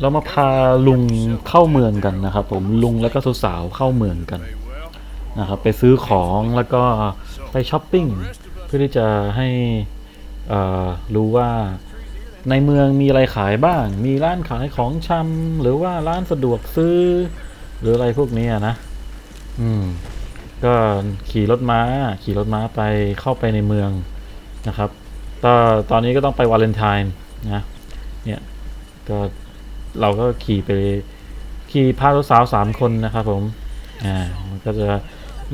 เรามาพาลุงเข้าเมืองกันนะครับ ผมลุงแล้วก็สาวๆเข้าเมืองกันนะครับไปซื้อของแล้วก็ไปช้อปปิ้งเพื่อที่จะให้รู้ว่าในเมืองมีอะไรขายบ้าง มีร้านขายของชำหรือว่าร้านสะดวกซื้อ หรืออะไรพวกนี้นะ อืม ก็ขี่รถม้า ขี่รถม้าไปเข้าไปในเมืองนะครับตอนตอนนี้ก็ต้องไปวาเลนไทน์นะ เนี่ย ก็เราก็ขี่ไปขี่พาสาวสามคนนะครับผมอ่ามันก็จะ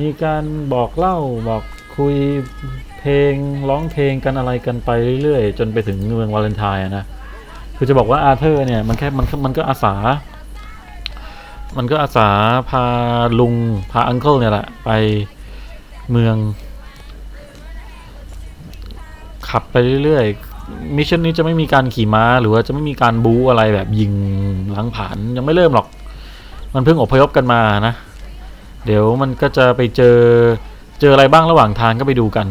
มีการบอกเล่าบอกคุยเพลงร้องเพลงกันอะไรกันไปเรื่อยๆ จนไปถึงเมืองวาเลนไทน์นะคือจะบอกว่าอาเธอร์เนี่ยมันแค่มันมันก็อาสา มันก็อาสาพาลุงพาอังเคิลเนี่ยแหละไปเมือง ขับไปเรื่อย มิชชั่นนี้จะไม่มีการขี่ม้า หรือว่าจะไม่มีการบู๊อะไรแบบยิงล้างผลาญยังไม่เริ่มหรอก มันเพิ่งอพยพกันมานะ เดี๋ยวมันก็จะไปเจอเจออะไรบ้างระหว่างทางก็ไปดูกัน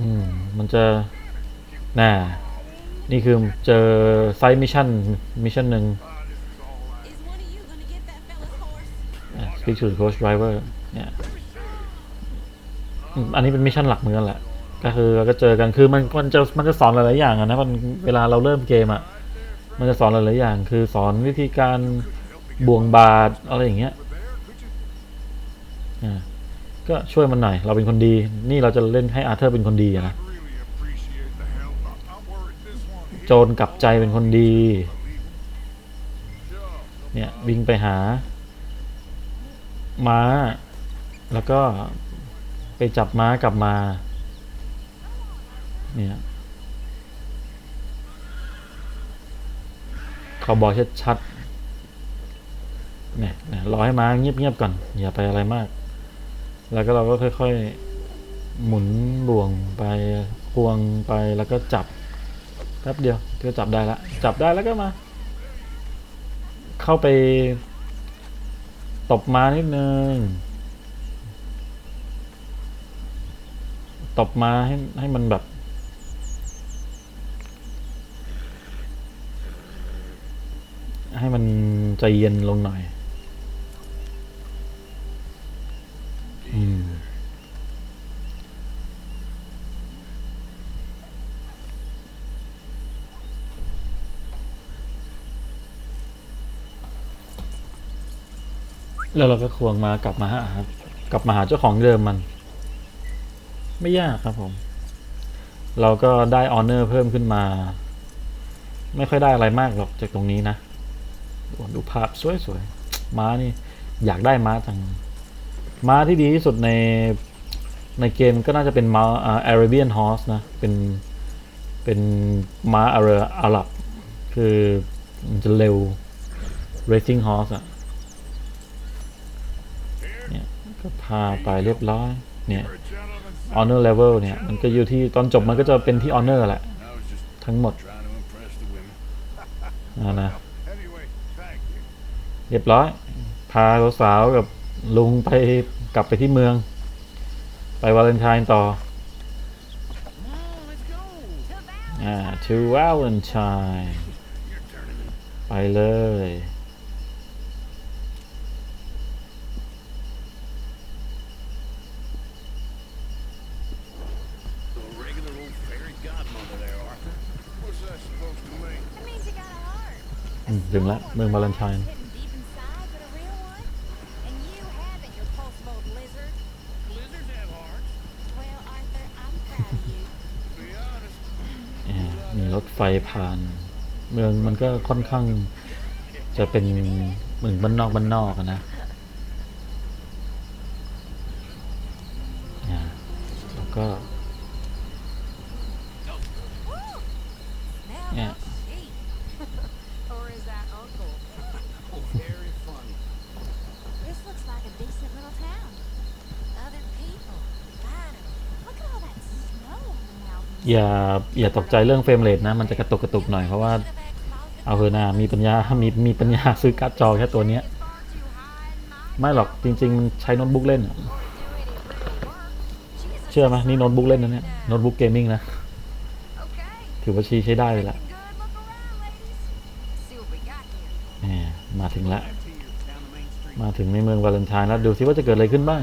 อืมมันจะน่านี่คือเจอไซต์มิชชั่นมิชชั่นหนึ่ง Is one of you gonna get that fella's horse? อะ speak to the coach driver เนี่ย อันนี้เป็นมิชชั่นหลักเหมือนกันแหละ ก็คือเราก็เจอกันคือมันมันจะมันจะสอนหลาย ๆ อย่างอะนะมันเวลาเราเริ่มเกมอะมันจะสอนหลาย ๆ อย่าง คือสอนวิธีการบ่วงบาทอะไรอย่างเงี้ยอ่าก็ช่วยมันหน่อย เราเป็นคนดี นี่เราจะเล่นให้อาเธอร์เป็นคนดีนะโจรกลับใจเป็นคนดี เนี่ยวิ่งไปหา ม้า แล้วก็ ไปจับม้ากลับมาเนี่ยเขาบอกชัดๆเนี่ยเนี่ยรอให้ม้าเงียบๆก่อน อย่าไปอะไรมาก แล้วก็เราก็ค่อยๆ หมุนบ่วงไปควงไปแล้วก็จับแป๊บเดียวก็จับได้ละจับได้แล้วก็มา เข้าไป ตบม้านิดนึง ตบมาให้ให้มันแบบ ให้มันใจเย็นลงหน่อย อืมแล้วเราก็ควงมากลับมาหากลับมาหาเจ้าของเดิมมัน ไม่ยากครับผม เราก็ได้ออเนอร์เพิ่มขึ้นมา ไม่ค่อยได้อะไรมากหรอกจากตรงนี้นะ ดูภาพสวยๆม้านี่ อยากได้ม้าจัง ม้าที่ดีที่สุดในในเกมก็น่าจะเป็นม้าอา Arabian Horse นะ เป็น เป็นม้าอารอาหรับ คือมันจะเร็ว Racing Horse อะ เนี่ย ก็พาไปเรียบร้อย เนี่ย honor level เนี่ย มันก็อยู่ที่ตอนจบมันก็จะเป็นที่ honor แหละ ทั้งหมดนะนะเรียบร้อย พาสาวๆกับลุงไปกลับไปที่เมือง ไปวาเลนไทน์ต่อ Come on, let's go. อ่า to Valentine ไปเลย ถึงแล้วเมืองวาเลนไทน์ Hidden deep inside, but a real one. And you haven't, you repulsive old lizard. Lizards have hearts. Well, Arthur, I'm proud of you. To be honest, อ่ามีรถไฟผ่าน เมืองมันก็ค่อนข้าง จะเป็นเหมือนบ้านนอกบ้านนอกอะนะ อย่าอย่าตกใจเรื่องเฟรมเรทนะ มันจะกระตุกกระตุกหน่อยเพราะว่าเอาเถอะนะมีปัญญา มีมีปัญญาซื้อการ์ดจอแค่ตัวเนี้ยไม่หรอกจริง ๆ มันใช้โน้ตบุ๊กเล่น เชื่อไหมนี่โน้ตบุ๊กเล่นนะเนี่ยโน้ตบุ๊กเกมมิ่งนะถือว่าชี้ใช้ได้เลยละมาถึงละ มาถึงในเมืองวาเลนไทน์แล้วดูซิว่าจะเกิดอะไรขึ้นบ้าง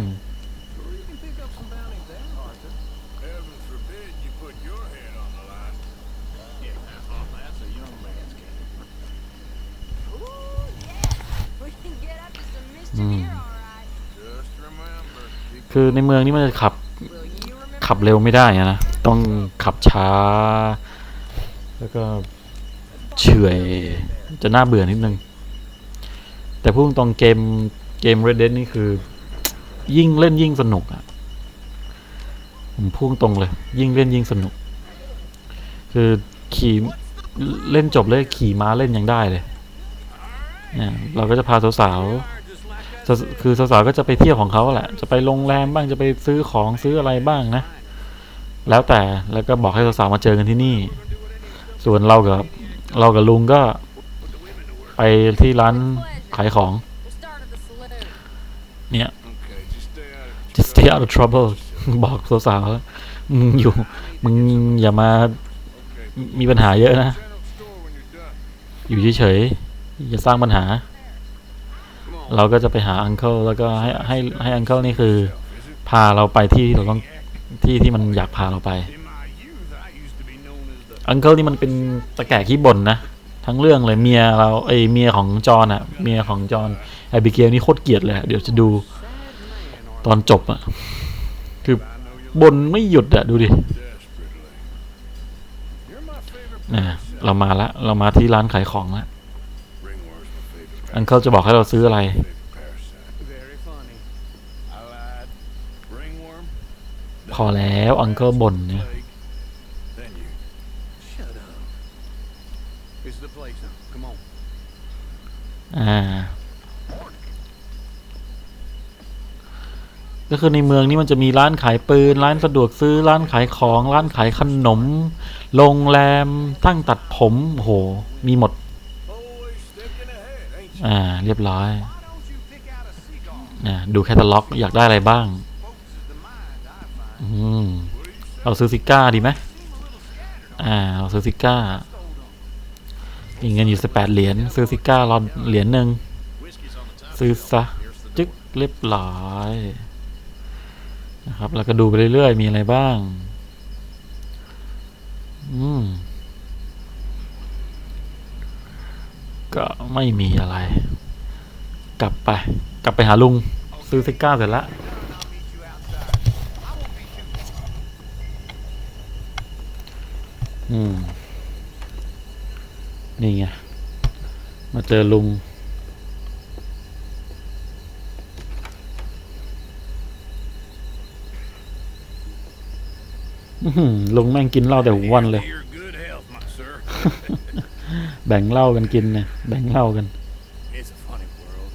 คือในเมืองนี้มันจะขับขับเร็วไม่ได้นะต้องขับช้า แล้วก็เฉื่อยจะน่าเบื่อนิดนึง แต่พูดตรงเกมเกม Red Dead นี่คือ ยิ่งเล่นยิ่งสนุกอะผมพูดตรงเลย ยิ่งเล่นยิ่งสนุก คือขี่เล่นจบเลยขี่ม้าเล่นยังได้เลยเนี่ยเราก็จะพาสาวๆ คือสาวๆก็จะไปเที่ยวของเขาแหละ จะไปโรงแรมบ้างจะไปซื้อของซื้ออะไรบ้างนะ แล้วแต่แล้วก็บอกให้สาวๆมาเจอกันที่นี่ ส่วนเรากับเรากับลุงก็ ไปที่ร้านขายของ เนี่ย just stay out of trouble บอกสาวๆมึงอยู่ มึงอย่ามามีปัญหาเยอะนะ อยู่เฉยๆอย่าสร้างปัญหา เราก็จะไปหาอังเคิลแล้วก็ให้ให้ให้อังเคิลนี่คือพาเราไปที่เราต้องที่ที่มันอยากพาเราไป อังเคิลนี่มันเป็นตะแก่ขี้บ่นนะ ทั้งเรื่องเลยเมียเราเอเมียของจอห์นอะเมียของจอห์นไอบิเกลนี่โคตรเกลียดเลยเดี๋ยวจะดูตอนจบอะคือบ่นไม่หยุดอะดูดินะเรามาละเรามาที่ร้านขายของละ อังเคิลจะบอกให้เราซื้ออะไร พอแล้วอังเคิลบ่นเนี่ย อ่า ก็คือในเมืองนี้มันจะมีร้านขายปืน ร้านสะดวกซื้อ ร้านขายของ ร้านขายขนม โรงแรมทั้งตัดผม โห มีหมด Always thinking ahead, ain't you? อ่า เรียบร้อยนะดูแคตตาล็อกอยากได้อะไรบ้าง อืม เราซื้อซิก้าดีไหมอ่า เราซื้อซิก้ามีเงินอยู่สิบแปดเหรียญซื้อซิก้ารอเหรียญหนึ่งซื้อซะจึ๊กเรียบร้อยนะครับ แล้วก็ดูไปเรื่อยๆ มีอะไรบ้าง อืม ก็ไม่มีอะไร กลับไป กลับไปหาลุง ซื้อซิก้าเสร็จแล้วอืม นี่ไง มาเจอลุงอื้อหือลุงแม่งกินเหล้าแต่หัววันเลย แบ่งเหล้ากันกินเนี่ยแบ่งเหล้ากัน It's a funny world.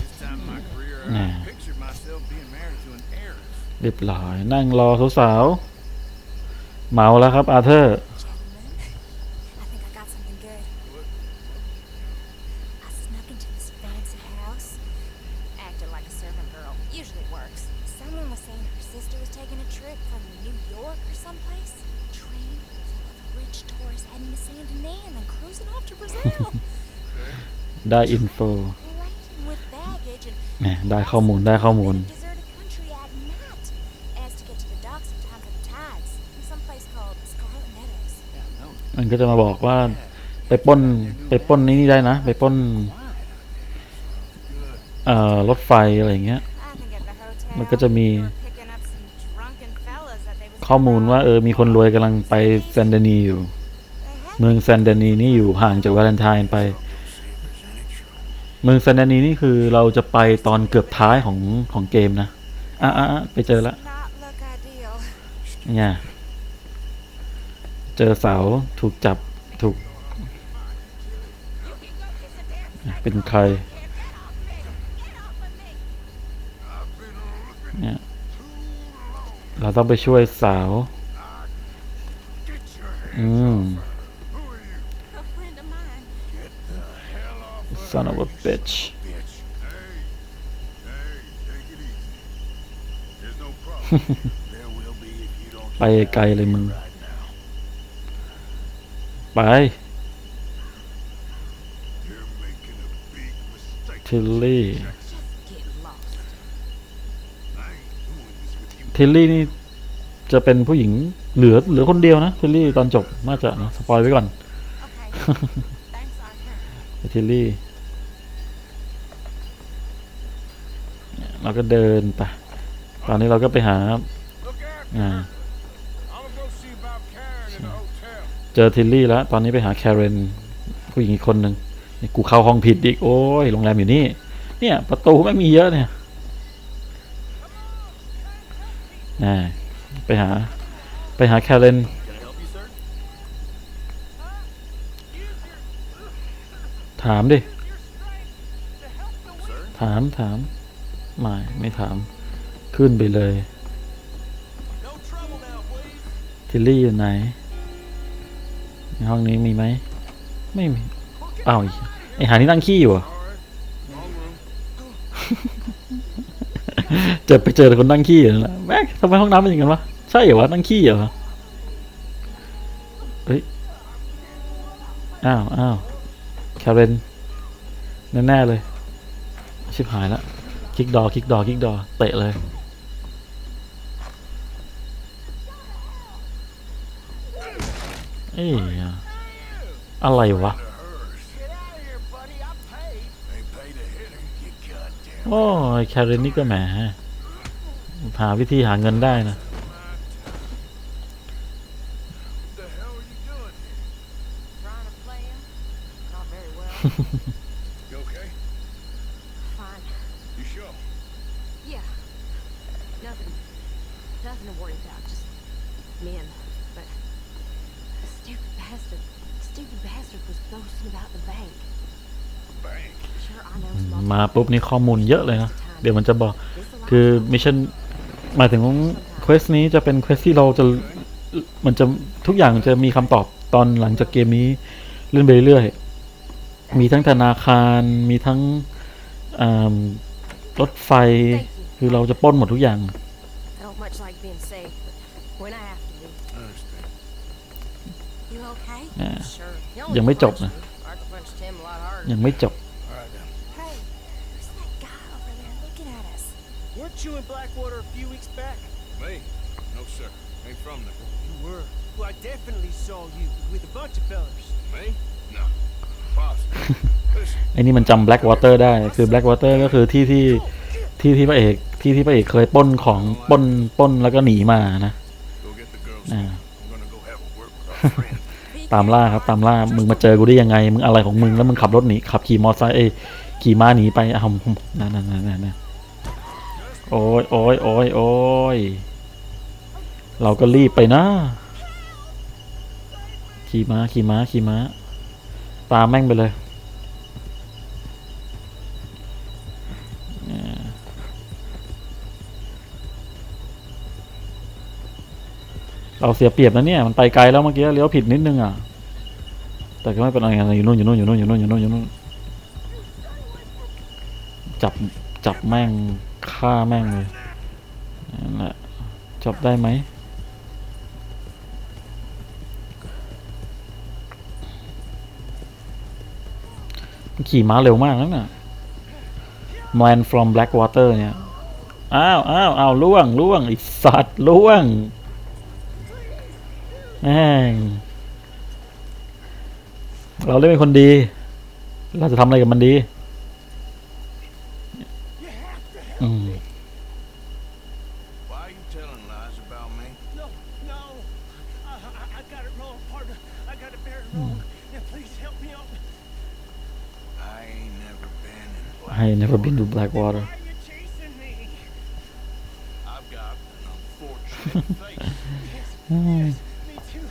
This time in my career, Yeah. I pictured myself being married to an heiress. เรียบร้อยนั่งรอสาวๆเมาแล้วครับอาเธอร์ ได้อินโฟได้ข้อมูลได้ข้อมูล มันก็จะมาบอกว่าไปป้นไปป้นนี้นี่ได้นะ ไปป้นรถไฟอะไรเงี้ย มันก็จะมีข้อมูลว่าเออมีคนรวยกำลังไปแซนเดนีอยู่ เมืองแซนเดนีนี่อยู่ห่างจากวาเลนไทน์ไป เมืองแซนเดนีนี่คือเราจะไปตอนเกือบท้ายของของเกมนะ อะอะอะไปเจอละเนี่ยเจอเสาถูกจับถูก เป็นใครเนี่ยเราต้องไปช่วยสาว อืม son of a bitch Bitch. Hey, hey, take it easy. There's no problem. there with ไปไกลเลยมึง ไป You're making a big mistake. ทิลลี่ Get lost. I ain't doing this with you. ทิลลี่นี่จะเป็นผู้หญิงเหลือเหลือคนเดียวนะทิลลี่ตอนจบน่าจะนะสปอยไว้ก่อน Okay. Thanks, Arthur. ทิลลี่ เราก็เดินไปตอนนี้เราก็ไปหาเจอทิลลี่แล้ว ตอนนี้ไปหาแคเรนผู้หญิงอีกคนหนึ่งนี่กูเข้าห้องผิดอีก โอ้ยโรงแรมอยู่นี่ เนี่ย ประตูไม่มีเยอะเนี่ยน่าไปหา ไปหาแคเรนถามดิ ถาม ถาม ไม่ไม่ถาม ขึ้นไปเลย No trouble now, please. ทิลลี่อยู่ไหน ในห้องนี้มีไหม ไม่มีอ้าวไอหานี่นั่งขี้อยู่เหรอ All right. Wrong room. เจอไปเจอแต่คนนั่งขี้อยู่นั่นแหละแม็กทำไมห้องน้ำเป็นอย่างนั้นวะ ใช่เหรอวะนั่งขี้เหรอเฮ้ย อ้าวอ้าวแคเรนแน่ๆเลย ชิบหายแล้ว คิกดอคิกดอคิกดอเตะเลย เอ้ยอะไรวะ Get out of here, buddy. I paid. Ain't paid a hitter. You goddamn. โอ้ยแคเรนนี่ก็แหมหาวิธีหาเงินได้นะ What the hell are you doing here? Trying to play him? Not very well. You okay? Fine. You sure? Yeah. Nothing. Nothing to worry about. Just men. But stupid bastard. Stupid bastard was boasting about the bank. Bang. Sure, I know อืม small มา ปุ๊บนี่ข้อมูลเยอะเลยนะ เดี๋ยวมันจะบอก This a lot คือมิชชั่นหมายถึงเควสนี้จะเป็นเควสที่เราจะมันจะทุกอย่างจะมีคำตอบตอนหลังจากเกมนี้เล่นไปเรื่อยๆมีทั้งธนาคารมีทั้งอ่ารถไฟคือเราจะปล้นหมดทุกอย่าง I don't much like being safe, but when I have to be. I understand. You okay? Yeah. Sure. He ยัง only ไม่จบ punched นะ me. Arthur punched him a lot harder. ยังไม่จบ Weren't you in Blackwater a few weeks back? Me? No, sir. Ain't from there. You were. Well, I definitely saw you with a bunch of fellers. Me? No. Possible. Listen. ไอ้นี่มันจำ Blackwater ได้ คือ Blackwater ก็คือที่ที่ที่ที่พระเอกที่ที่พระเอกเคยปล้นของปล้นปล้นแล้วก็หนีมานะ Go get the girls. Yeah. I'm gonna go have a word with our friend. ตามล่าครับตามล่า มึงมาเจอกูได้ยังไง มึงอะไรของมึงแล้วมึงขับรถหนีขับขี่มอไซค์เอ้ยขี่ม้าหนีไปอ้าวนั่นนั่นนั่นนั่นนั่น โอ้ยโอ้ยโอ้ยโอ้ยเราก็รีบไปนะ ขี่ม้าขี่ม้าขี่ม้า ตามแม่งไปเลย เราเสียเปรียบนะเนี่ย มันไปไกลแล้วเมื่อกี้เลี้ยวผิดนิดนึงอะ แต่ก็ไม่เป็นไรอยู่นู่นอยู่นู่นอยู่นู่นอยู่นู่นอยู่นู่นอยู่นู่นจับจับแม่ง ฆ่าแม่งเลยนั่นแหละจับได้ไหมขี่ม้าเร็วมากนั่นน่ะ Man from Blackwater เนี่ย อ้าวอ้าวอ้าวล่วงล่วงไอสัตว์ล่วงแม่งเราเล่นเป็นคนดี เราจะทำอะไรกับมันดี I, I got it wrong, partner. I got it very wrong. Now, please help me out. I ain't never been in black. I never been to Blackwater Why are you chasing me? I've got an unfortunate face. Me too.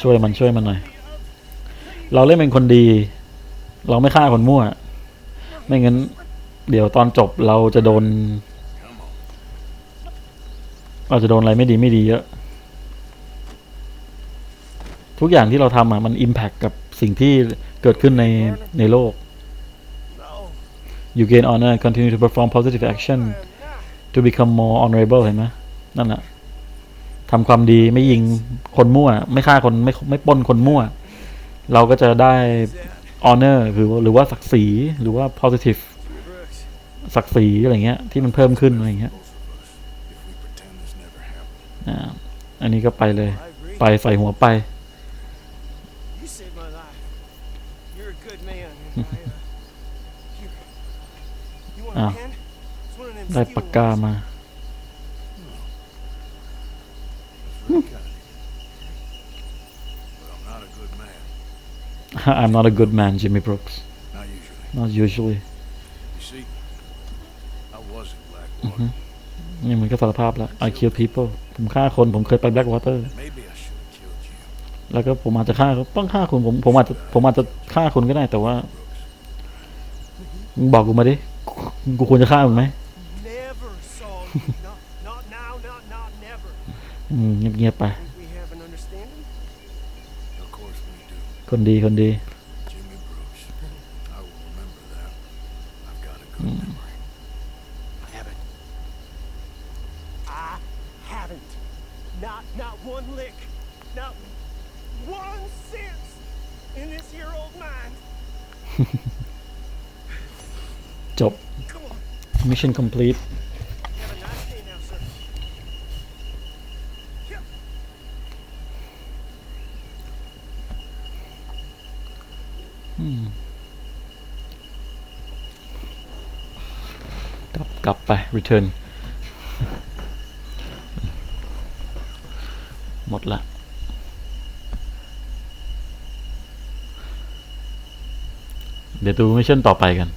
ช่วยมันช่วยมันหน่อย เราเล่นเป็นคนดี เราไม่ฆ่าคนมั่ว ไม่งั้น เดี๋ยวตอนจบเราจะโดน Come on. เราจะโดนอะไรไม่ดีไม่ดีเยอะ ทุกอย่างที่เราทำอะมันอิมแพคกับสิ่งที่เกิดขึ้นในในโลก you gain honor and continue to perform positive action to become more honorable เห็นไหมนั่นแหละทำความดีไม่ยิงคนมั่ว ไม่ฆ่าคนไม่ไม่ป้นคนมั่ว เราก็จะได้ honor คือหรือว่าศักดิ์ศรีหรือว่า positive ศักดิ์ศรีอะไรเงี้ยที่มันเพิ่มขึ้นอะไรเงี้ยอันนี้ก็ไปเลย ไปใส่หัวไป You're a good man. And I, uh, you, you want Ah. a pen? It's one of them ได้ steel ปากกา ones. มา That's very kind of you. But I'm not a good man. I'm not a good man Jimmy Brooks Not usually. not usually You see, I was in Blackwater. อือฮึนี่มันก็สารภาพแล้ว I kill people ผมฆ่าคนผมเคยไป Blackwater Maybe แล้วก็ผมอาจจะฆ่าต้องฆ่าคุณผมผมอาจจะผมอาจจะฆ่าคุณก็ได้แต่ว่ามึงบอกกูมาดิกูควรจะฆ่ามึงไหม Never saw you. not, not now, not, not never. อืมเงียบๆไป Think we have an understanding? Of course we do. คนดีคนดี จบ Mission complete กลับกลับไป return หมดละเดี๋ยวดูมิชชั่นต่อไปกัน